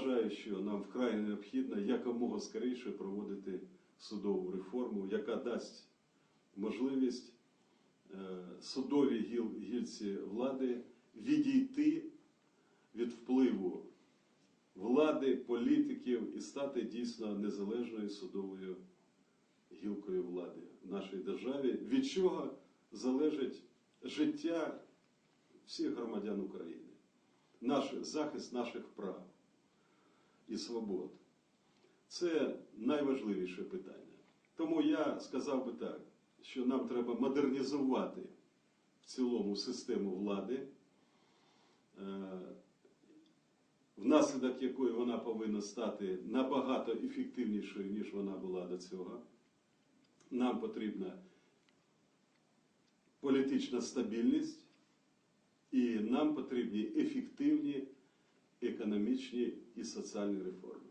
вважаю, що нам вкрай необхідно якомога скоріше проводити судову реформу, яка дасть можливість е, судовій гіл- гілці влади відійти від впливу влади, політиків і стати дійсно незалежною судовою гілкою влади в нашій державі, від чого залежить життя всіх громадян України, наш захист наших прав і свобод. Це найважливіше питання. Тому я сказав би так, що нам треба модернізувати в цілому систему влади, е, внаслідок якої вона повинна стати набагато ефективнішою, ніж вона була до цього. Нам потрібна політична стабільність, і нам потрібні ефективні економічні і соціальні реформи.